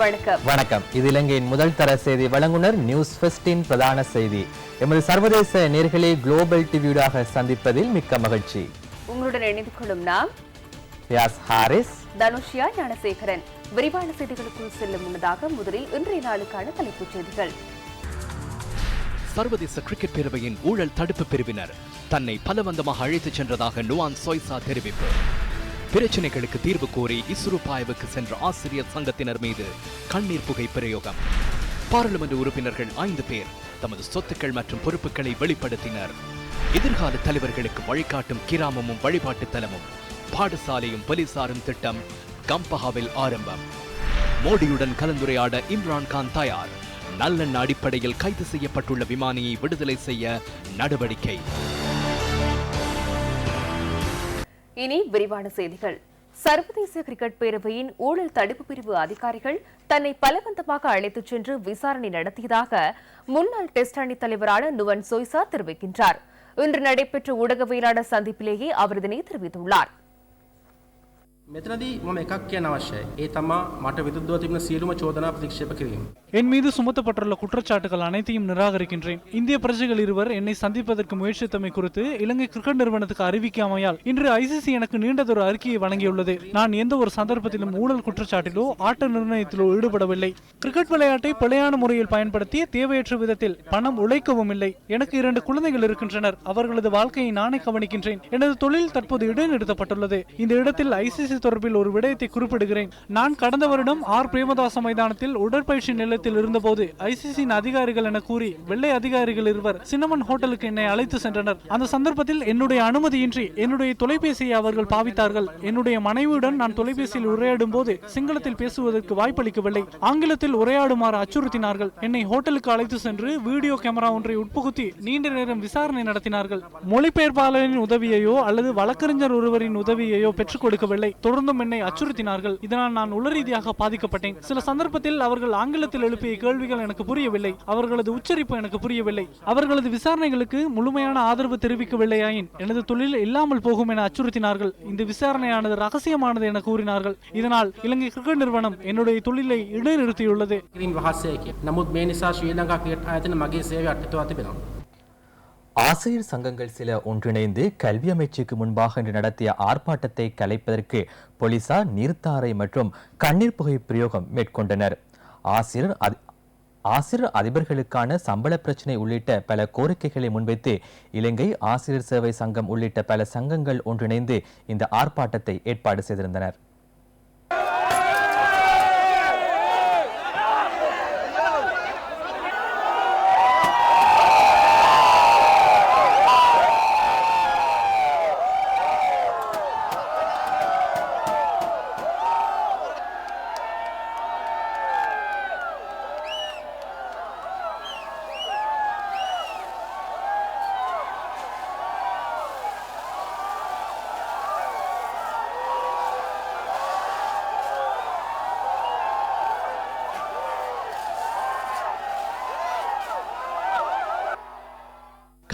வணக்கம். வணக்கம். இது இலங்கையின் முதல் தர செய்தி வழங்குனர் நியூஸ் ஃபெஸ்டின் பிரதான செய்தி. எமது சர்வதேச நேர்களை குளோபல் டிவியூடாக சந்திப்பதில் மிக்க மகிழ்ச்சி. உங்களுடன் இணைந்து கொள்ளும் நாம் யாஸ் ஹாரிஸ். தனுஷ்யா ஞானசேகரன். விரிவான செய்திகளுக்குள் செல்லும் முன்னதாக முதலில் இன்றைய நாளுக்கான தலைப்புச் செய்திகள். சர்வதேச கிரிக்கெட் பேரவையின் ஊழல் தடுப்பு பிரிவினர் தன்னை பலவந்தமாக அழைத்துச் சென்றதாக நுவான் சொய்சா தெரிவிப்பு. பிரச்சினைகளுக்கு தீர்வு கோரி இஸ்ரோ பாய்வுக்கு சென்ற ஆசிரியர் சங்கத்தினர் மீது கண்ணீர் புகை பிரயோகம். பாராளுமன்ற உறுப்பினர்கள் ஐந்து பேர் தமது சொத்துக்கள் மற்றும் பொறுப்புகளை வெளிப்படுத்தினர். எதிர்கால தலைவர்களுக்கு வழிகாட்டும் கிராமமும் வழிபாட்டு தலமும் பாடசாலையும் போலீசாரும் திட்டம் கம்பஹாவில் ஆரம்பம். மோடியுடன் கலந்துரையாட இம்ரான்கான் தயார். நல்லெண்ண அடிப்படையில் கைது செய்யப்பட்டுள்ள விமானியை விடுதலை செய்ய நடவடிக்கை. இனி விரிவான செய்திகள். சர்வதேச கிரிக்கெட் பேரவையின் ஊழல் தடுப்பு பிரிவு அதிகாரிகள் தன்னை பலவந்தமாக அழைத்துச் சென்று விசாரணை நடத்தியதாக முன்னாள் டெஸ்ட் அணி தலைவரான நுவன் சோய்சா தெரிவிக்கின்றார். இன்று நடைபெற்ற ஊடகவியலாளர் சந்திப்பிலேயே அவர் இதனை தெரிவித்துள்ளார். මෙතනදී මම එකක් කියන අවශ්‍යයි. ඒ තමා මට විරුද්ධව තිබෙන සියලුම චෝදනා ප්‍රතික්ෂේප කිරීම. என் மீது சுமத்தப்பட்டுள்ள குற்றச்சாட்டுகள் அனைத்தையும் நிராகரிக்கின்றேன் இந்திய பிரஜைகள் இருவர் என்னை சந்திப்பதற்கு முயற்சித்தமை குறித்து இலங்கை கிரிக்கெட் நிறுவனத்துக்கு அறிவிக்காமையால் இன்று ஐசிசி எனக்கு நீண்டதொரு அறிக்கையை வழங்கியுள்ளது நான் எந்த ஒரு சந்தர்ப்பத்திலும் ஊழல் குற்றச்சாட்டிலோ ஆட்ட நிர்ணயத்திலோ ஈடுபடவில்லை கிரிக்கெட் விளையாட்டை பிழையான முறையில் பயன்படுத்தி தேவையற்ற விதத்தில் பணம் உழைக்கவும் இல்லை எனக்கு இரண்டு குழந்தைகள் இருக்கின்றனர் அவர்களது வாழ்க்கையை நானே கவனிக்கின்றேன் எனது தொழில் தற்போது இடைநிறுத்தப்பட்டுள்ளது இந்த இடத்தில் ஐசிசி தொடர்பில் ஒரு விடயத்தை குறிப்பிடுகிறேன். நான் கடந்த வருடம் ஆர். பிரேமதாச மைதானத்தில் உடற்பயிற்சி நிலையத்தில் இருந்தபோது ஐசிசியின் அதிகாரிகள் என கூறி வெள்ளை அதிகாரிகள் இருவர் சின்னமன் ஹோட்டலுக்கு என்னை அழைத்து சென்றனர். அந்த சந்தர்ப்பத்தில் என்னுடைய அனுமதியின்றி என்னுடைய தொலைபேசியை அவர்கள் பாவித்தார்கள். என்னுடைய மனைவியுடன் நான் தொலைபேசியில் உரையாடும் போது சிங்களத்தில் பேசுவதற்கு வாய்ப்பளிக்கவில்லை. ஆங்கிலத்தில் உரையாடுமாறு அச்சுறுத்தினார்கள். என்னை ஹோட்டலுக்கு அழைத்து சென்று வீடியோ கேமரா ஒன்றை உட்புகுத்தி நீண்ட நேரம் விசாரணை நடத்தினார்கள். மொழிபெயர்ப்பாளரின் உதவியையோ அல்லது வழக்கறிஞர் ஒருவரின் உதவியையோ பெற்றுக் கொடுக்கவில்லை. தொடர்ந்தும் என்னை அச்சுறுத்தினார்கள். இதனால் நான் உளரீதியாக பாதிக்கப்பட்டேன். சில சந்தர்ப்பத்தில் அவர்கள் ஆங்கிலத்தில் எழுப்பிய கேள்விகள் எனக்கு புரியவில்லை. அவர்களது உச்சரிப்பு எனக்கு புரியவில்லை. அவர்களது விசாரணைகளுக்கு முழுமையான ஆதரவு தெரிவிக்கவில்லையாயின் எனது தொழில் இல்லாமல் போகும் என அச்சுறுத்தினார்கள். இந்த விசாரணையானது ரகசியமானது என கூறினார்கள். இதனால் இலங்கை கிரிக்கெட் நிறுவனம் என்னுடைய தொழிலை இடைநிறுத்தியுள்ளது. ஆசிரியர் சங்கங்கள் சில ஒன்றிணைந்து கல்வி அமைச்சுக்கு முன்பாக இன்று நடத்திய ஆர்ப்பாட்டத்தை கலைப்பதற்கு போலீசார் நீர்த்தாரை மற்றும் கண்ணீர் புகை பிரயோகம் மேற்கொண்டனர். ஆசிரியர் அதி- ஆசிரியர் அதிபர்களுக்கான சம்பள பிரச்சினை உள்ளிட்ட பல கோரிக்கைகளை முன்வைத்து இலங்கை ஆசிரியர் சேவை சங்கம் உள்ளிட்ட பல சங்கங்கள் ஒன்றிணைந்து இந்த ஆர்ப்பாட்டத்தை ஏற்பாடு செய்திருந்தனர்.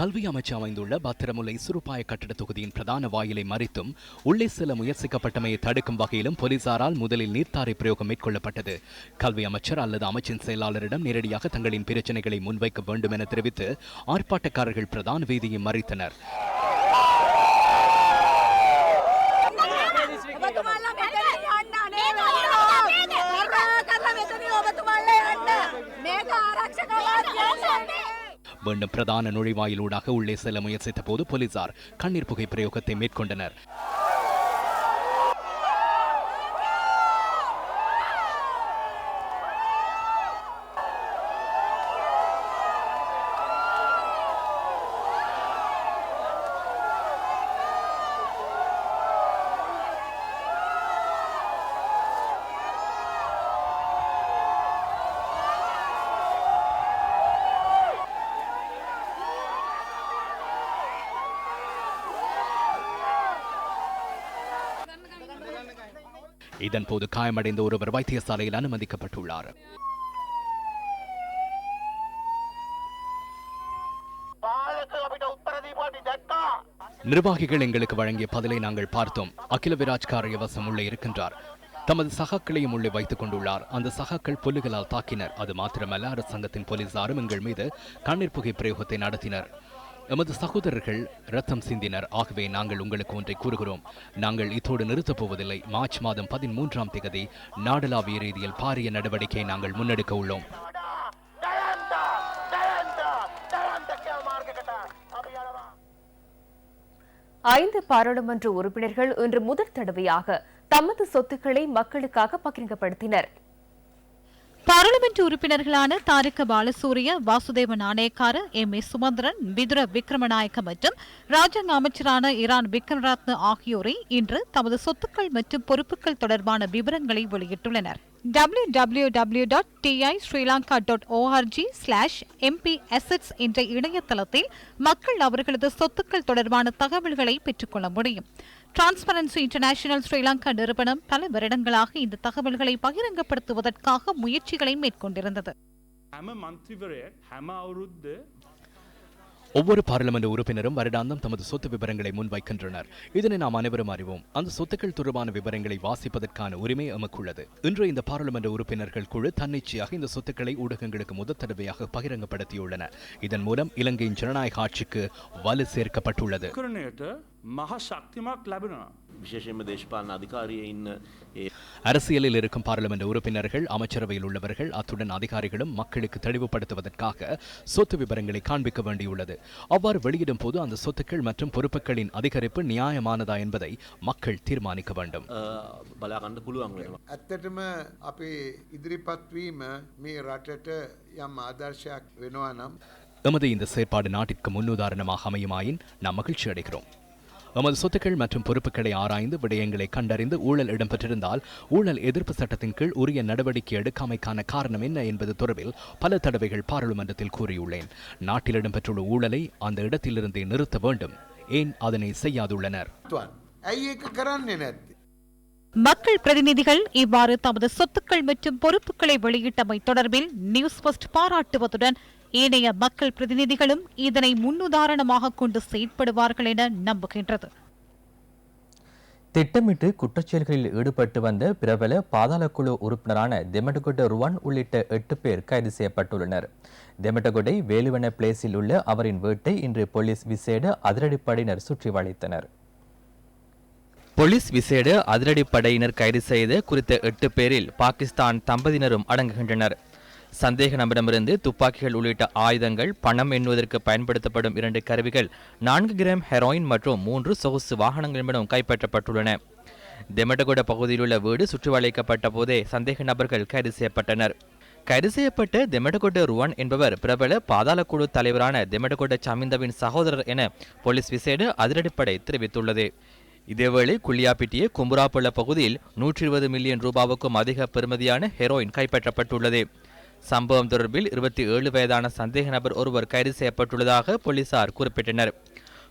கல்வி அமைச்சு அமைந்துள்ள பத்திரமுல்லை சிறுபாய கட்டட தொகுதியின் பிரதான வாயிலை மறித்தும் உள்ளே செல்ல முயற்சிக்கப்பட்டமையை தடுக்கும் வகையிலும் போலீசாரால் முதலில் நீர்த்தாரை பிரயோகம் மேற்கொள்ளப்பட்டது. கல்வி அமைச்சர் அல்லது அமைச்சின் செயலாளரிடம் நேரடியாக தங்களின் பிரச்சனைகளை முன்வைக்க வேண்டும் என தெரிவித்து ஆர்ப்பாட்டக்காரர்கள் பிரதான வீதியை மறித்தனர். மேக ஆராய்ச்சி வேண்டும் பிரதான நுழைவாயிலூடாக உள்ளே செல்ல முயற்சித்த போது போலீசார் கண்ணீர் புகை பிரயோகத்தை மேற்கொண்டனர். இதன்போது காயமடைந்த ஒருவர் வைத்தியசாலையில் அனுமதிக்கப்பட்டுள்ளார். நிர்வாகிகள் எங்களுக்கு வழங்கிய பதிலை நாங்கள் பார்த்தோம். அகில விராஜ் காரியவசம் உள்ளே இருக்கின்றார். தமது சகாக்களையும் உள்ளே வைத்துக் கொண்டுள்ளார். அந்த சகாக்கள் புல்லுகளால் தாக்கினர். அது மாத்திரமல்ல அரசாங்கத்தின் போலீசாரும் எங்கள் மீது கண்ணீர் புகை பிரயோகத்தை நடத்தினர். எமது சகோதரர்கள் ரத்தம் சிந்தினர். ஆகவே நாங்கள் உங்களுக்கு ஒன்றை கூறுகிறோம். நாங்கள் இத்தோடு நிறுத்தப் போவதில்லை. மார்ச் மாதம் பதிமூன்றாம் திகதி நாடளாவிய ரீதியில் பாரிய நடவடிக்கையை நாங்கள் முன்னெடுக்க உள்ளோம். ஐந்து பாராளுமன்ற உறுப்பினர்கள் இன்று முதல் தடவையாக தமது சொத்துக்களை மக்களுக்காக பகிரங்கப்படுத்தினர். பாராளுமன்ற உறுப்பினர்களான தாரிக்க பாலசூரிய வாசுதேவ நாணயக்கார எம். ஏ. சுமந்திரன் விதுர விக்ரமநாயக்க மற்றும் ராஜாங்க அமைச்சரான இரான் விக்ரமரத்ன ஆகியோரை இன்று தமது சொத்துக்கள் மற்றும் பொறுப்புகள் தொடர்பான விவரங்களை வெளியிட்டுள்ளனர். W W W dot TI Sri Lanka dot org slash MP assets என்ற இணையதளத்தில் மக்கள் அவர்களது சொத்துக்கள் தொடர்பான தகவல்களை பெற்றுக்கொள்ள முடியும். டிரான்ஸ்பரன்சி இன்டர்நேஷனல் ஸ்ரீலங்கா நிறுவனம் பல வருடங்களாக இந்த தகவல்களை பகிரங்கப்படுத்துவதற்காக முயற்சிகளை மேற்கொண்டிருந்தது. ஒவ்வொரு பாராளுமன்ற உறுப்பினரும் வருடாந்தம் தமது சொத்து விவரங்களை முன்வைக்கின்றனர். இதனை நாம் அனைவரும் அறிவோம். அந்த சொத்துக்கள் தொடர்பான விவரங்களை வாசிப்பதற்கான உரிமை அமக்குள்ளது இன்று இந்த பாராளுமன்ற உறுப்பினர்கள் குழு தன்னிச்சையாக இந்த சொத்துக்களை ஊடகங்களுக்கு முதல் தடவையாக பகிரங்கப்படுத்தியுள்ளன. இதன் மூலம் இலங்கையின் ஜனநாயக ஆட்சிக்கு வலு சேர்க்கப்பட்டுள்ளது. මහ ශක්තිමක් ලැබෙනවා. විශේෂයෙන්ම දේශපාලන අධිකාරිය ඉන්න ඒ அரசியலில் இருக்கும் பாராளுமன்ற உறுப்பினர்கள் அமைச்சரவையில் உள்ளவர்கள் அத்துடன் அதிகாரிகளும் மக்களுக்கு தெளிவுபடுத்துவதற்காக சொத்து விவரங்களை காண்பிக்க வேண்டியுள்ளது அவ்வாறு வெளியிடும் போது அந்த சொத்துக்கள் மற்றும் பொறுப்புகளின் அதிகரிப்பு நியாயமானதா என்பதை மக்கள் தீர்மானிக்க வேண்டும் බලාගන්න පුළුවන් වෙනවා. ඇත්තටම අපේ ඉදිරිපත්වීම මේ රටට යම් ආදර්ශයක් වෙනවා නම් எமது இந்த செயற்பாடு நாட்டிற்கு முன்னுதாரணமாக அமையுமாயின் நாம் மகிழ்ச்சி அடைகிறோம் எமது சொத்துக்கள் மற்றும் பொறுப்புகளை ஆராய்ந்து விடயங்களை கண்டறிந்து ஊழல் இடம்பெற்றிருந்தால் ஊழல் எதிர்ப்பு சட்டத்தின் கீழ் உரிய நடவடிக்கை எடுக்காமைக்கான காரணம் என்ன என்பது தொடர்பில் பல தடவைகள் பாராளுமன்றத்தில் கூறியுள்ளேன். நாட்டில் இடம்பெற்றுள்ள ஊழலை அந்த இடத்திலிருந்தே நிறுத்த வேண்டும். ஏன் அதனை செய்யாதுள்ளனர்? மக்கள் பிரதிநிதிகள் இவ்வாறு தமது சொத்துக்கள் மற்றும் பொறுப்புகளை வெளியிட்டமை தொடர்பில் நியூஸ் பஸ்ட் பாராட்டுவதுடன் ஏனைய மக்கள் பிரதிநிதிகளும் இதனை முன்னுதாரணமாக கொண்டு செயற்படுவார்கள் என நம்புகின்றது. திட்டமிட்டு குற்றச்செயல்களில் ஈடுபட்டு வந்த பிரபல பாதாளக்குழு உறுப்பினரான தெமட்டகொட ருவான் உள்ளிட்ட எட்டு பேர் கைது செய்யப்பட்டுள்ளனர். தெமட்டகொடை வேலுவன பிளேஸில் உள்ள அவரின் வீட்டை இன்று போலீஸ் விசேட அதிரடிப்படையினர் சுற்றி வளைத்தனர் போலீஸ் விசேட அதிரடிப்படையினர் கைது செய்த குறித்த எட்டு பேரில் பாகிஸ்தான் தம்பதியினரும் அடங்குகின்றனர். சந்தேக நபரிடமிருந்து துப்பாக்கிகள் உள்ளிட்ட ஆயுதங்கள் பணம் எண்ணுவதற்கு பயன்படுத்தப்படும் இரண்டு கருவிகள் நான்கு கிராம் ஹெரோயின் மற்றும் மூன்று சொகுசு வாகனங்களிடம் கைப்பற்றப்பட்டுள்ளன. தெமட்டகொட பகுதியில் உள்ள வீடு சுற்றி வளைக்கப்பட்ட போதே சந்தேக நபர்கள் கைது செய்யப்பட்டனர். கைது செய்யப்பட்ட தெமடகொட ருவான் என்பவர் பிரபல பாதாளக்குழு தலைவரான தெமடகொட சமிந்தவின் சகோதரர் என போலீஸ் விசேட அதிரடிப்படை தெரிவித்துள்ளது. இதேவேளை குள்ளியாப்பிட்டிய கும்புராப்புள்ள பகுதியில் நூற்றி இருபது மில்லியன் ரூபாவுக்கும் அதிக பெறுமதியான ஹெரோயின் கைப்பற்றப்பட்டுள்ளது. சம்பவம் தொடர்பில் இருபத்தி ஏழு வயதான சந்தேக நபர் ஒருவர் கைது செய்யப்பட்டுள்ளதாக போலீசார் குறிப்பிட்டனர்.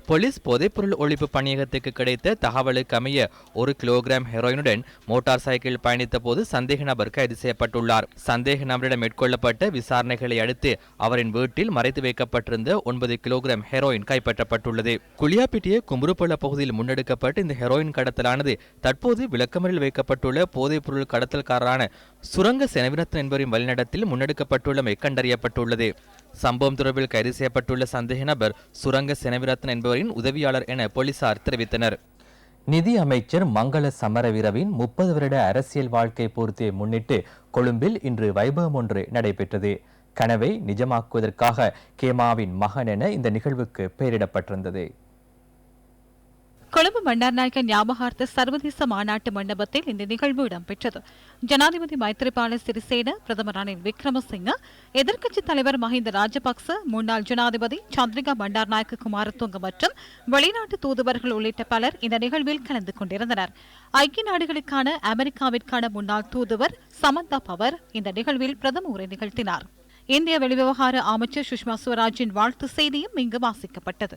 போலீஸ் போதைப்பொருள் ஒழிப்பு பணியகத்துக்கு கிடைத்த தகவலுக்கு அமைய ஒரு கிலோகிராம் ஹெரோயினுடன் மோட்டார் சைக்கிள் பயணித்த போது சந்தேக நபர் கைது செய்யப்பட்டுள்ளார். சந்தேக நபரிடம் மேற்கொள்ளப்பட்ட விசாரணைகளை அடுத்து அவரின் வீட்டில் மறைத்து வைக்கப்பட்டிருந்த ஒன்பது கிலோகிராம் ஹெரோயின் கைப்பற்றப்பட்டுள்ளது. குளியாப்பிட்டிய கும்புருப்பள்ள பகுதியில் முன்னெடுக்கப்பட்ட இந்த ஹெரோயின் கடத்தலானது தற்போது விளக்கமறில் வைக்கப்பட்டுள்ள போதைப்பொருள் கடத்தல்காரரான சுரங்க செனவினத்தன் என்பவரின் வழிநடத்தில் முன்னெடுக்கப்பட்டுள்ளமை கண்டறியப்பட்டுள்ளது. சம்பவம் தொடர்பில் கைது செய்யப்பட்டுள்ள சந்தேக நபர் சுரங்க செனவிரத்ன என்பவரின் உதவியாளர் என போலீசார் தெரிவித்தனர். நிதி அமைச்சர் மங்கள சமரவீரவின் முப்பது வருட அரசியல் வாழ்க்கை பூர்த்தியை முன்னிட்டு கொழும்பில் இன்று வைபவம் ஒன்று நடைபெற்றது. கனவை நிஜமாக்குவதற்காக கேமாவின் மகன் என இந்த நிகழ்வுக்கு பெயரிடப்பட்டிருந்தது. கொழும்பு மன்னார்நாயக்க ஞாபகார்த்த சர்வதேச மாநாட்டு மண்டபத்தில் இந்த நிகழ்வு இடம்பெற்றது. ஜனாதிபதி மைத்திரிபால சிறிசேன பிரதமர் ரணில் விக்ரமசிங்க எதிர்க்கட்சித் தலைவர் மஹிந்த ராஜபக்ச முன்னாள் ஜனாதிபதி சந்திரிகா பண்டார்நாயக்க குமாரதுங்க மற்றும் வெளிநாட்டு தூதுவர்கள் உள்ளிட்ட பலர் இந்த நிகழ்வில் கலந்து கொண்டிருந்தனர். ஐக்கிய நாடுகளுக்கான அமெரிக்காவிற்கான முன்னாள் தூதுவர் சமந்தா பவர் இந்த நிகழ்வில் பிரதம உரை நிகழ்த்தினார். இந்திய வெளிவிவகார அமைச்சர் சுஷ்மா சுவராஜின் வாழ்த்து செய்தியும் இங்கு வாசிக்கப்பட்டது.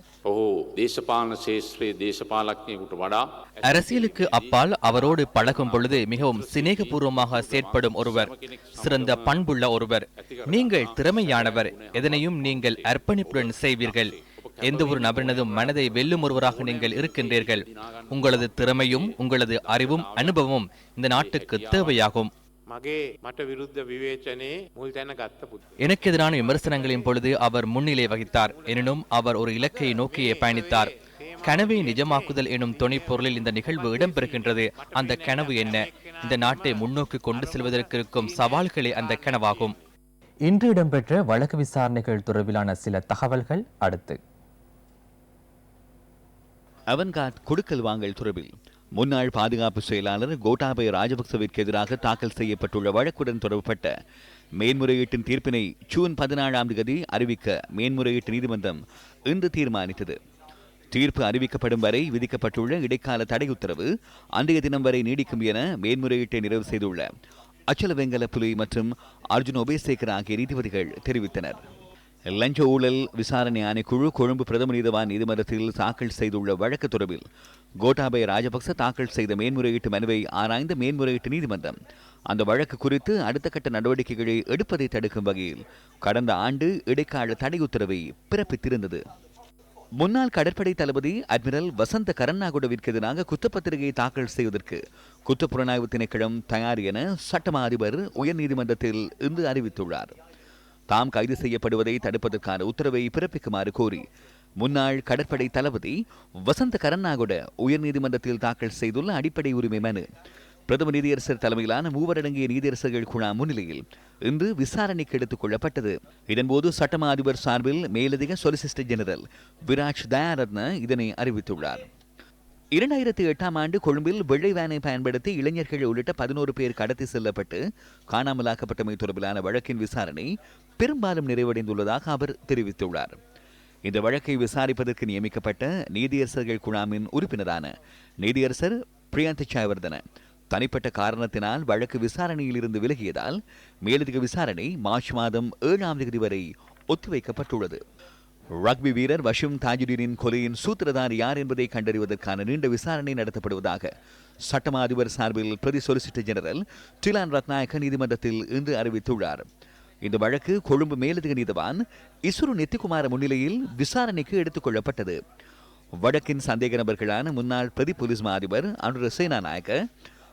அரசியலுக்கு அப்பால் அவரோடு பழகும் பொழுது மிகவும் சிநேகபூர்வமாக செயற்படும் ஒருவர் சிறந்த பண்புள்ள ஒருவர். நீங்கள் திறமையானவர் எதனையும் நீங்கள் அர்ப்பணிப்புடன் செய்வீர்கள். எந்த ஒரு நபரினதும் மனதை வெல்லும் ஒருவராக நீங்கள் இருக்கின்றீர்கள். உங்களது திறமையும் உங்களது அறிவும் அனுபவமும் இந்த நாட்டுக்கு தேவையாகும். மகே மட்ட விருத்த விவேச்சனே முல் கத்த புத்தர் எனக்கு எதிரான விமர்சனங்களின் பொழுது அவர் முன்னிலை வகித்தார். எனினும் அவர் ஒரு இலக்கை நோக்கியே பயணித்தார். கனவை நிஜமாக்குதல் எனும் துணைப்பொருளில் இந்த நிகழ்வு இடம்பெறுகின்றது. அந்த கனவு என்ன? இந்த நாட்டை முன்னோக்கி கொண்டு செல்வதற்கு இருக்கும் சவால்களே அந்த கனவாகும். இன்று இடம்பெற்ற வழக்கு விசாரணைகள் தொடர்பிலான சில தகவல்கள் அடுத்து. அவன்காட் கொடுக்கல் வாங்கல் தொடர்பில் முன்னாள் பாதுகாப்பு செயலாளர் கோட்டாபய ராஜபக்சவிற்கு எதிராக தாக்கல் செய்யப்பட்டுள்ள வழக்குடன் தொடர்பட்ட மேன்முறையீட்டின் தீர்ப்பினை ஜூன் பதினாலாம் தேதி அறிவிக்க மேன்முறையீட்டு நீதிமன்றம் இன்று தீர்மானித்தது. தீர்ப்பு அறிவிக்கப்படும் வரை விதிக்கப்பட்டுள்ள இடைக்கால தடை உத்தரவு அன்றைய தினம் வரை நீடிக்கும் என மேன்முறையீட்டை நிறைவு செய்துள்ள அச்சல வெங்கல புலி மற்றும் அர்ஜுன் ஒபேசேகர் ஆகிய நீதிபதிகள் தெரிவித்தனர். லஞ்ச ஊழல் விசாரணை ஆணைக்குழு கொழும்பு பிரதம நீதவான் நீதிமன்றத்தில் தாக்கல் செய்துள்ள வழக்கு தொடர்பில் கோட்டாபய ராஜபக்ச தாக்கல் செய்த மேன்முறையீட்டு மனுவை ஆராய்ந்த மேன்முறையீட்டு நீதிமன்றம். அந்த வழக்கு குறித்து அடுத்த கட்ட நடவடிக்கைகளை எடுப்பதை தடுக்கும் வகையில் கடந்த ஆண்டு இடைக்கால தடை உத்தரவை பிறப்பித்திருந்தது. முன்னாள் கடற்படை தளபதி அட்மிரல் வசந்த கரண்ணாகுடவிற்கு எதிராக குற்றப்பத்திரிகை தாக்கல் செய்வதற்கு குற்றப்புலனாய்வு திணைக்களம் தயார் என சட்டமா அதிபர் உயர்நீதிமன்றத்தில் இன்று அறிவித்துள்ளார். தாம் கைது செய்யப்படுவதை தடுப்பதற்கான உத்தரவை பிறப்பிக்குமாறு கோரி முன்னாள் கடற்படை தளபதி வசந்த கரண்ணாகுட உயர்நீதிமன்றத்தில் தாக்கல் செய்துள்ள அடிப்படை உரிமை மனு. பிரதம நீதியரசர் தலைமையிலான மூவரடங்கிய நீதியரசர்கள் குழா முன்னிலையில் இன்று விசாரணைக்கு எடுத்துக் கொள்ளப்பட்டது. இதன்போது சட்டமா அதிபர் சார்பில் மேலதிக சொலிசிஸ்டர் ஜெனரல் விராஜ் தயாரத்ன இதனை அறிவித்துள்ளார். இரண்டாயிரத்தி எட்டாம் ஆண்டு கொழும்பில் வெள்ளை வேனை பயன்படுத்தி இளைஞர்கள் உள்ளிட்ட பதினோரு பேர் கடத்தி செல்லப்பட்டு காணாமலாக்கப்பட்டமை தொடர்பிலான வழக்கின் விசாரணை பெரும்பாலும் நிறைவடைந்துள்ளதாக அவர் தெரிவித்துள்ளார். இந்த வழக்கை விசாரிப்பதற்கு நியமிக்கப்பட்ட நீதியரசர்கள் குழாமின் உறுப்பினரான நீதியரசர் பிரியாந்த் ஜெயவர்தன தனிப்பட்ட காரணத்தினால் வழக்கு விசாரணையில் இருந்து விலகியதால் மேலதிக விசாரணை மார்ச் மாதம் ஏழாம் தேதி வரை ஒத்திவைக்கப்பட்டுள்ளது. ரக்பி வீரர் வஷிம் தாஜுதீனின் கொலையின் சூத்திரதார் யார் என்பதை கண்டறிவதற்கான நீண்ட விசாரணை நடத்தப்படுவதாக சட்டமா அதிபர் சார்பில் பிரதி சொலிசிட்டர் ஜெனரல் டிலான் ரத்நாயக்க நீதிமன்றத்தில் இன்று அறிவித்துள்ளார். இந்த வழக்கு கொழும்பு மேலதிக நீதவான் இசுரு நெத்திகுமார முன்னிலையில் விசாரணைக்கு எடுத்துக் கொள்ளப்பட்டது. வழக்கின் சந்தேக நபர்களான முன்னாள் பிரதி போலீஸ் மா அதிபர் அனுர சேனாநாயக்க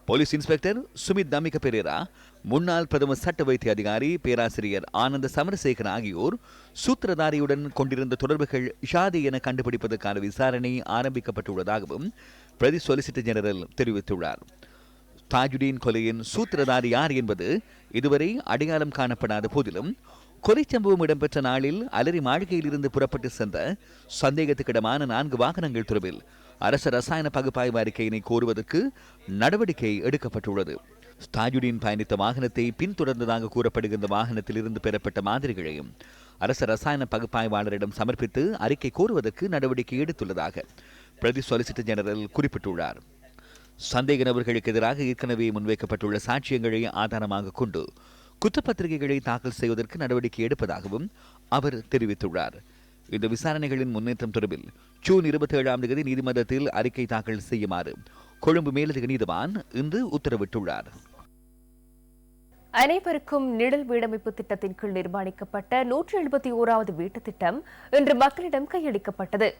போலீஸ் இன்ஸ்பெக்டர் சுமித் தமிக பெரேரா முன்னாள் பிரதம சட்ட வைத்திய அதிகாரி பேராசிரியர் ஆனந்த சமரசேகர் ஆகியோர் சூத்திரதாரியுடன் கொண்டிருந்த தொடர்புகள் ஷாதி என கண்டுபிடிப்பதற்கான விசாரணை ஆரம்பிக்கப்பட்டுள்ளதாகவும் பிரதி சொலிசிட்டர் ஜெனரல் தெரிவித்துள்ளார். தாஜுடீன் கொலையின் சூத்திரதாரி யார் என்பது இதுவரை அடையாளம் காணப்படாத போதிலும் கொலை சம்பவம் இடம்பெற்ற நாளில் அலரி மாளிகையில் இருந்து புறப்பட்டு சென்ற சந்தேகத்துக்கிடமான நான்கு வாகனங்கள் தொடர்பில் அரசு ரசாயன பகுப்பாய்வு அறிக்கையினை கோருவதற்கு நடவடிக்கை எடுக்கப்பட்டுள்ளது. ஸ்டாஜுடின் பயணித்த வாகனத்தை பின்தொடர்ந்ததாக கூறப்படுகின்ற வாகனத்திலிருந்து பெறப்பட்ட மாதிரிகளையும் அரசு ரசாயன பகுப்பாய்வாளரிடம் சமர்ப்பித்து அறிக்கை கோருவதற்கு நடவடிக்கை எடுத்துள்ளதாக பிரதி சொலிசிட்டர் ஜெனரல் குறிப்பிட்டுள்ளார். சந்தேக நபர்களுக்கு எதிராக ஏற்கனவே முன்வைக்கப்பட்டுள்ள சாட்சியங்களை ஆதாரமாக கொண்டு குற்றப்பத்திரிகைகளை தாக்கல் செய்வதற்கு நடவடிக்கை எடுப்பதாகவும் அவர் தெரிவித்துள்ளார். இந்த விசாரணைகளின் முன்னேற்றம் தொடர்பில் ஜூன் இருபத்தி ஏழாம் தேதி நீதிமன்றத்தில் அறிக்கை தாக்கல் செய்யுமாறு கொழும்பு மேலதிக நீதிவான் இன்று உத்தரவிட்டுள்ளார். அனைவருக்கும் நிழல் வீடமைப்பு திட்டத்தின் கீழ் நிர்மாணிக்கப்பட்ட நூற்றி எழுபத்தி ஓராவது வீட்டுத் திட்டம் இன்று மக்களிடம் கையளிக்கப்பட்டது.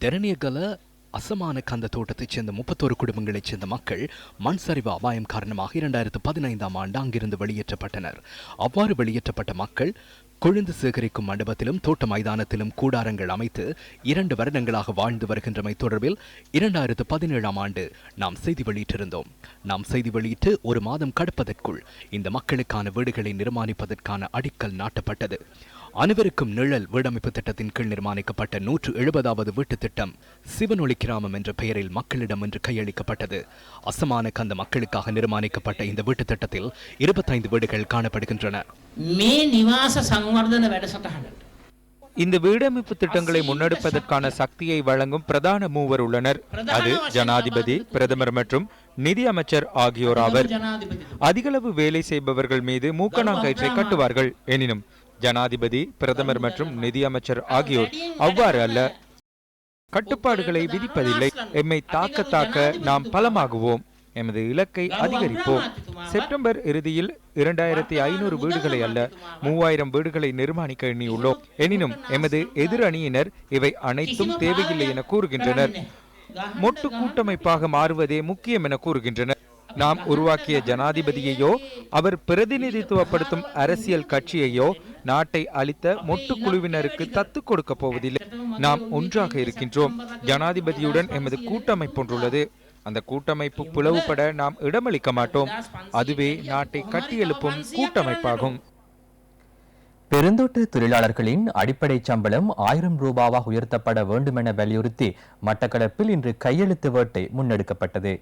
தெரணியகல அசமான கந்த தோட்டத்தைச் சேர்ந்த முப்பத்தோரு குடும்பங்களைச் சேர்ந்த மக்கள் மண் சரிவு அபாயம் காரணமாக இரண்டாயிரத்து பதினைந்தாம் ஆண்டு அங்கிருந்து வெளியேற்றப்பட்டனர். அவ்வாறு வெளியேற்றப்பட்ட மக்கள் கொழுந்து சேகரிக்கும் மண்டபத்திலும் தோட்ட மைதானத்திலும் கூடாரங்கள் அமைத்து இரண்டு வருடங்களாக வாழ்ந்து வருகின்றமை தொடர்பில் இரண்டாயிரத்து பதினேழாம் ஆண்டு நாம் செய்தி வெளியிட்டிருந்தோம். நாம் செய்தி வெளியிட்டு ஒரு மாதம் கடப்பதற்குள் இந்த மக்களுக்கான வீடுகளை நிர்மாணிப்பதற்கான அடிக்கல் நாட்டப்பட்டது. அனைவருக்கும் நிழல் வீடமைப்பு திட்டத்தின் கீழ் நிர்மாணிக்கப்பட்ட நூற்று எழுபதாவது வீட்டு திட்டம் சிவனொளி கிராமம் என்ற பெயரில் மக்களிடம் இன்று கையளிக்கப்பட்டது. அசமான கந்த மக்களுக்காக நிர்மாணிக்கப்பட்ட இந்த வீட்டு திட்டத்தில் இருபத்தைந்து வீடுகள் காணப்படுகின்றன. இந்த வீடமைப்பு திட்டங்களை முன்னெடுப்பதற்கான சக்தியை வழங்கும் பிரதான மூவர் உள்ளனர். அது ஜனாதிபதி பிரதமர் மற்றும் நிதி அமைச்சர் ஆகியோர் ஆவர். அதிகளவு வேலை செய்பவர்கள் மீது மூக்கணாங்கயிற்றை கட்டுவார்கள். எனினும் ஜனாதிபதி பிரதமர் மற்றும் நிதியமைச்சர் ஆகியோர் அவ்வாறு அல்ல. கட்டுப்பாடுகளை விதிப்பதில்லை. எம்மை தாக்க தாக்க நாம் பலமாகுவோம். எமது இலக்கை அதிகரிப்போம். செப்டம்பர் இறுதியில் இரண்டாயிரத்தி ஐநூறு வீடுகளை அல்ல மூவாயிரம் வீடுகளை நிர்மாணிக்க எண்ணியுள்ளோம். எனினும் எமது எதிர் அணியினர் இவை அனைத்தும் தேவையில்லை என கூறுகின்றனர். மொட்டு கூட்டமைப்பாக மாறுவதே முக்கியம் என கூறுகின்றனர். நாம் உருவாக்கிய ஜனாதிபதியையோ அவர் பிரதிநிதித்துவப்படுத்தும் அரசியல் கட்சியையோ நாட்டை அளித்த மொட்டு குழுவினருக்கு தத்து கொடுக்க போவதில்லை நாம் ஒன்றாக இருக்கின்றோம். ஜனாதிபதியுடன் எமது கூட்டமைப்பு ஒன்றுள்ளது. அந்த கூட்டமைப்பு பிளவுபட நாம் இடமளிக்க மாட்டோம். அதுவே நாட்டை கட்டியெழுப்பும் கூட்டமைப்பாகும். பெருந்தோட்ட தொழிலாளர்களின் அடிப்படை சம்பளம் ஆயிரம் ரூபாவாக உயர்த்தப்பட வேண்டுமென வலியுறுத்தி மட்டக்களப்பில் இன்று கையெழுத்து வேட்டை முன்னெடுக்கப்பட்டது.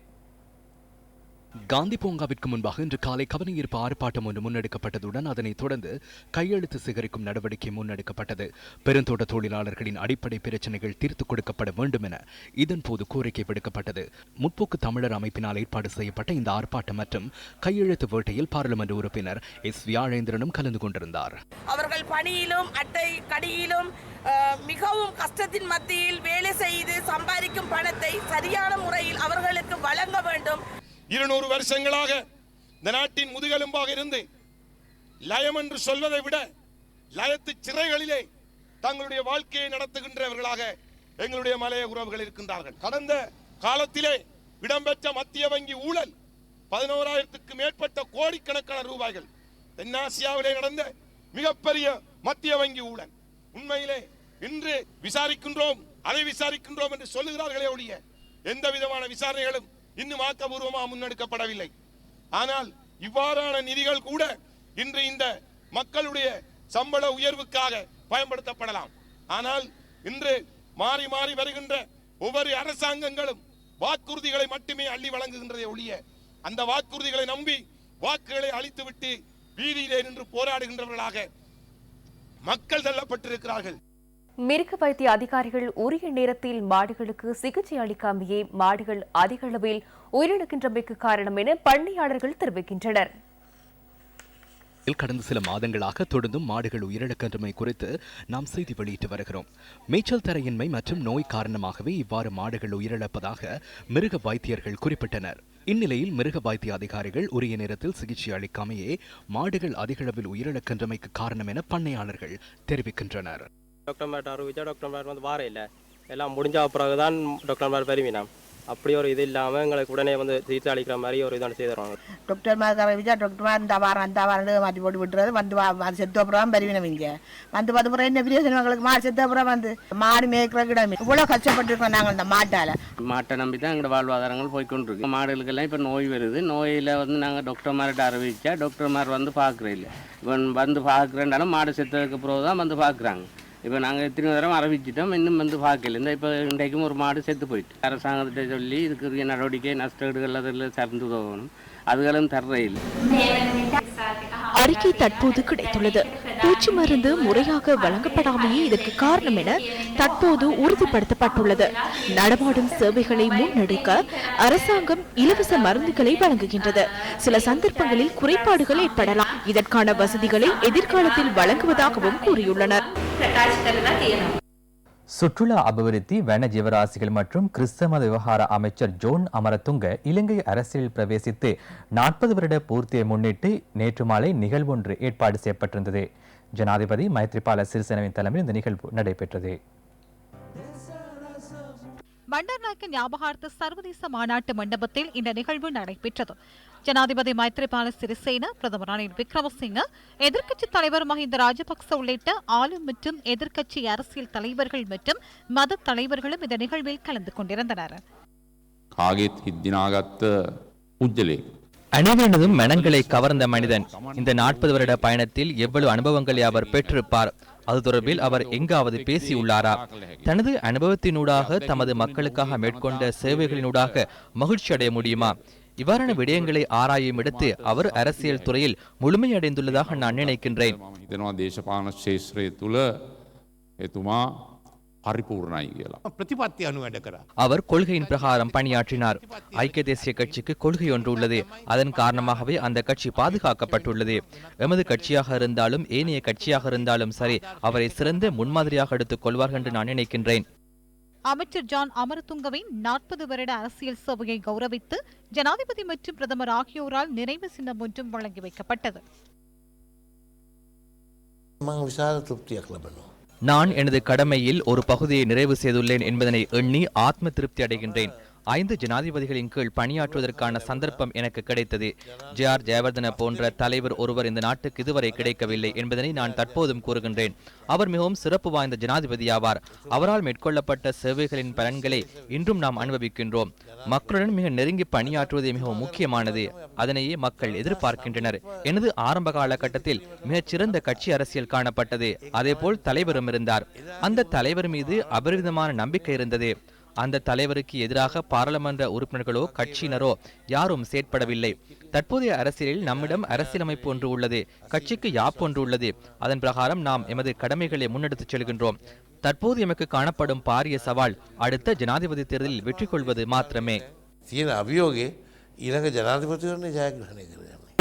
காந்தி பூங்காவிற்கு முன்பாக இன்று காலை கவனஈர்ப்பு ஆர்ப்பாட்டம் ஒன்று முன்னெடுக்கப்பட்டதுடன் அதனைத் தொடர்ந்து கையெழுத்து சேகரிக்கும் நடவடிக்கை முன்னெடுக்கப்பட்டது. பெருந்தோட்ட தொழிலாளர்களின் அடிப்படை பிரச்சனைகள் தீர்த்துக் கொடுக்கப்பட வேண்டும் என இதன்போது கோரிக்கை விடுக்கப்பட்டது. முற்போக்கு தமிழர் அமைப்பினால் ஏற்பாடு செய்யப்பட்ட இந்த ஆர்ப்பாட்டம் மற்றும் கையெழுத்து வேட்டையில் பாராளுமன்ற உறுப்பினர் எஸ் வியாழேந்திரனும் கலந்து கொண்டிருந்தார். அவர்கள் பணியிலும் அட்டை கடியிலும் மிகவும் கஷ்டத்தின் மத்தியில் வேலை செய்து சம்பாதிக்கும் பணத்தை சரியான முறையில் அவர்களுக்கு வழங்க வேண்டும். இருநூறு வருஷங்களாக இந்த நாட்டின் முதுகெலும்பாக இருந்து லயம் என்று சொல்வதை விட லயத்து சிறைகளிலே தங்களுடைய வாழ்க்கையை நடத்துகின்றவர்களாக எங்களுடைய மலைய உறவுகள் இருக்கின்றார்கள். கடந்த காலத்திலே இடம்பெற்ற மத்திய வங்கி ஊழல் பதினோராயிரத்துக்கு மேற்பட்ட கோடிக்கணக்கான ரூபாய்கள் தென்னாசியாவிலே நடந்த மிகப்பெரிய மத்திய வங்கி ஊழல். உண்மையிலே இன்று விசாரிக்கின்றோம் அதை விசாரிக்கின்றோம் என்று சொல்லுகிறார்களே ஒழிய எந்த விதமான விசாரணைகளும் இன்னும் ஆக்கபூர்வமாக முன்னெடுக்கப்படவில்லை. ஆனால் இவ்வாறான நிதிகள் கூட இன்று இந்த மக்களுடைய சம்பள உயர்வுக்காக பயன்படுத்தப்படலாம். ஆனால் இன்று மாறி மாறி வருகின்ற ஒவ்வொரு அரசாங்கங்களும் வாக்குறுதிகளை மட்டுமே அள்ளி வழங்குகின்றதை ஒழிய அந்த வாக்குறுதிகளை நம்பி வாக்குகளை அழித்துவிட்டு வீதியிலே நின்று போராடுகின்றவர்களாக மக்கள் தள்ளப்பட்டிருக்கிறார்கள். மிருக வைத்திய அதிகாரிகள் உரிய நேரத்தில் மாடுகளுக்கு சிகிச்சை அளிக்காமையே மாடுகள் அதிக அளவில் உயிரிழக்கின்றமைக்கு காரணம் என பண்ணையாளர்கள் தெரிவிக்கின்றனர். கடந்த சில மாதங்களாக தொடர்ந்தும் மாடுகள் உயிரிழக்கின்றமை குறித்து நாம் செய்தி வெளியிட்டு வருகிறோம். மேய்ச்சல் தரையின்மை மற்றும் நோய் காரணமாகவே இவ்வாறு மாடுகள் உயிரிழப்பதாக மிருக வைத்தியர்கள் குறிப்பிட்டனர். இந்நிலையில் மிருக வைத்திய அதிகாரிகள் உரிய நேரத்தில் சிகிச்சை அளிக்காமையே மாடுகள் அதிகளவில் உயிரிழக்கின்றமைக்கு காரணம் என பண்ணையாளர்கள் தெரிவிக்கின்றனர். டாக்டர் மேட் அறிவிச்சா டாக்டர் மேட் வந்து வார இல்லை. எல்லாம் முடிஞ்ச பிறகு தான் டாக்டர் மேட் பெருமினாம் அப்படி ஒரு இது இல்லாமல் எங்களுக்கு உடனே வந்து சிகிச்சை அளிக்கிற மாதிரி ஒரு இதான செய்து தருவாங்க. டாக்டர் மாதிரி அறிவிச்சா டாக்டர் மாதிரி இந்த வாரம் அந்த வாரம் மாற்றி போட்டு விட்டுறது வந்து வா- அது செத்த அப்புறம் பெருவினவங்க வந்து பார்த்து அப்புறம் என்ன பிரியோசனம் எங்களுக்கு மாடு செத்த அப்புறம் வந்து மாடு மேய்க்கிற கிடமே. இவ்வளோ கஷ்டப்பட்டுருக்கோம் நாங்கள் இந்த மாட்டால். மாட்டை நம்பி தான் எங்களோட வாழ்வாதாரங்கள் போய்க்கொண்டிருக்கு. மாடுகளுக்கெல்லாம் இப்போ நோய் வருது. நோயில் வந்து நாங்கள் டாக்டர் மார்கிட்ட அறிவிச்சா டாக்டர் மார் வந்து பார்க்குற இல்லை. இப்போ வந்து பார்க்குறேன்டாலும் மாடு செத்ததுக்கு பிறகு தான் வந்து பார்க்குறாங்க. இப்போ நாங்கள் எத்தனை தடவை அறிவிச்சிட்டோம் இன்னும் வந்து பார்க்கல இந்த இப்போ இன்றைக்கும் ஒரு மாடு செத்து போயிட்டு. அரசாங்கத்திட்ட சொல்லி இதுக்குரிய நடவடிக்கை நஷ்டஈடுகள் அதில் சார்ந்து உதவணும் அதுகளும் தர்ற இல்லை. அறிக்கை தற்போது கிடைத்துள்ளது. பூச்சி மருந்து முறையாக வழங்கப்படாமையே இதற்கு காரணம் என தற்போது உறுதிப்படுத்தப்பட்டுள்ளது. நடமாடும் சேவைகளை முன்னெடுக்க அரசாங்கம் இலவச மருந்துகளை வழங்குகின்றது. சில சந்தர்ப்பங்களில் குறைபாடுகள் ஏற்படலாம். இதற்கான வசதிகளை எதிர்காலத்தில் வழங்குவதாகவும் கூறியுள்ளனர். சுற்றுலா அபிவிருத்தி வன ஜீவராசிகள் மற்றும் கிறிஸ்தவ மத விவகார அமைச்சர் ஜோன் அமரதுங்க இலங்கை அரசியலில் பிரவேசித்து நாற்பது வருட பூர்த்தியை முன்னிட்டு நேற்று மாலை நிகழ்வொன்று ஏற்பாடு செய்யப்பட்டிருந்தது. ஜனாதிபதி மைத்ரிபால சிறிசேனவின் தலைமையில் இந்த நிகழ்வு நடைபெற்றது. பண்டர்நாயக்க ஞாபகார்த்த சர்வதேச மாநாட்டு மண்டபத்தில் இந்த நிகழ்வு நடைபெற்றது. ஜனாதிபதி மைத்ரிபால சிறிசேன பிரதமர் ரணில் விக்ரமசிங்க எதிர்க்கட்சி தலைவர் மஹிந்த ராஜபக்ச உள்ளிட்ட ஆளும் மற்றும் எதிர்க்கட்சி அரசியல் தலைவர்கள் மற்றும் மத தலைவர்களும் இந்த நிகழ்வில் கலந்து கொண்டிருந்தனர். அனைவரதும் மனங்களை கவர்ந்த மனிதன் இந்த நாற்பது வருட பயணத்தில் எவ்வளவு அனுபவங்களை அவர் பெற்றிருப்பார்? அது தொடர்பில் அவர் எங்காவது பேசியுள்ளாரா? தனது அனுபவத்தினூடாக தமது மக்களுக்காக மேற்கொண்ட சேவைகளினூடாக மகிழ்ச்சி அடைய முடியுமா? இவ்வாறான விடயங்களை ஆராயும் இடத்து அவர் அரசியல் துறையில் முழுமையடைந்துள்ளதாக நான் நினைக்கின்றேன். அவர் கொள்கையின் பிரகாரம் பணியாற்றினார். ஐக்கிய தேசிய கட்சிக்கு கொள்கை ஒன்று உள்ளது. அதன் காரணமாகவே அந்த கட்சி பாதுகாக்கப்பட்டுள்ளது. எமது கட்சியாக இருந்தாலும் ஏனைய கட்சியாக இருந்தாலும் சரி அவரை சிறந்த முன்மாதிரியாக எடுத்துக் கொள்வார்கள் என்று நான் நினைக்கின்றேன். அமைச்சர் ஜான் அமரதுங்கவின் நாற்பது வருட அரசியல் சேவையை கௌரவித்து ஜனாதிபதி மற்றும் பிரதமர் ஆகியோரால் நினைவு சின்னம் ஒன்றும் வழங்கி வைக்கப்பட்டது. நான் எனது கடமையில் ஒரு பகுதியை நிறைவு செய்துள்ளேன் என்பதனை எண்ணி ஆத்ம திருப்தி அடைகின்றேன். ஐந்து ஜனாதிபதிகளின் கீழ் பணியாற்றுவதற்கான சந்தர்ப்பம் எனக்கு கிடைத்தது. ஜே ஆர் ஜெயவர்தன போன்ற தலைவர் ஒருவர் இந்த நாட்டுக்கு இதுவரை கிடைக்கவில்லை என்பதனை நான் தற்போதும் கூறுகின்றேன். அவர் மிகவும் சிறப்பு வாய்ந்த ஜனாதிபதி ஆவார் அவரால் மேற்கொள்ளப்பட்ட சேவைகளின் பலன்களை இன்றும் நாம் அனுபவிக்கின்றோம். மக்களுடன் மிக நெருங்கி பணியாற்றுவது மிகவும் முக்கியமானது. அதனையே மக்கள் எதிர்பார்க்கின்றனர். எனது ஆரம்ப காலகட்டத்தில் மிகச்சிறந்த கட்சி அரசியல் காணப்பட்டது. அதேபோல் தலைவரும் இருந்தார். அந்த தலைவர் மீது அபரிவிதமான நம்பிக்கை இருந்தது. அந்த தலைவருக்கு எதிராக பாராளுமன்ற உறுப்பினர்களோ கட்சியினரோ யாரும் செயற்படவில்லை. தற்போதைய அரசியலில் நம்மிடம் அரசியலமைப்பு ஒன்று உள்ளது கட்சிக்கு யாப் ஒன்று உள்ளது. அதன் பிரகாரம் நாம் எமது கடமைகளை முன்னெடுத்துச் செல்கின்றோம். தற்போது எமக்கு காணப்படும் பாரிய சவால் அடுத்த ஜனாதிபதி தேர்தலில் வெற்றி கொள்வது மாத்திரமே. அபியோகே இலங்கை ஜனாதிபதி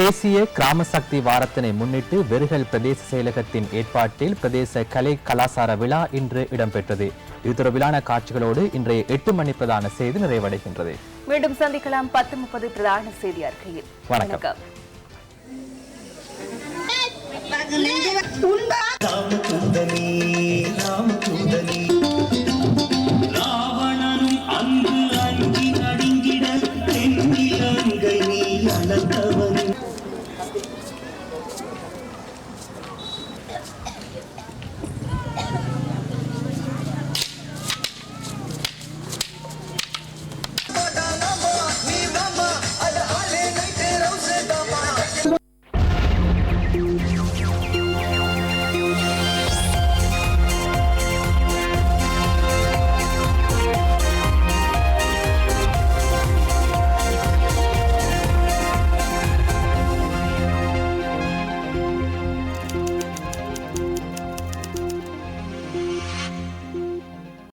தேசிய கிராம சக்தி வாரத்தினை முன்னிட்டு வெறுகல் பிரதேச செயலகத்தின் ஏற்பாட்டில் பிரதேச கலை கலாசார விழா இன்று இடம்பெற்றது. இது தொடர்பிலான காட்சிகளோடு இன்றைய எட்டு மணி பிரதான செய்தி நிறைவடைகின்றது. மீண்டும் சந்திக்கலாம் பத்து முப்பது பிரதான செய்தி அறிக்கையில். வணக்கம். ராம சுந்தரி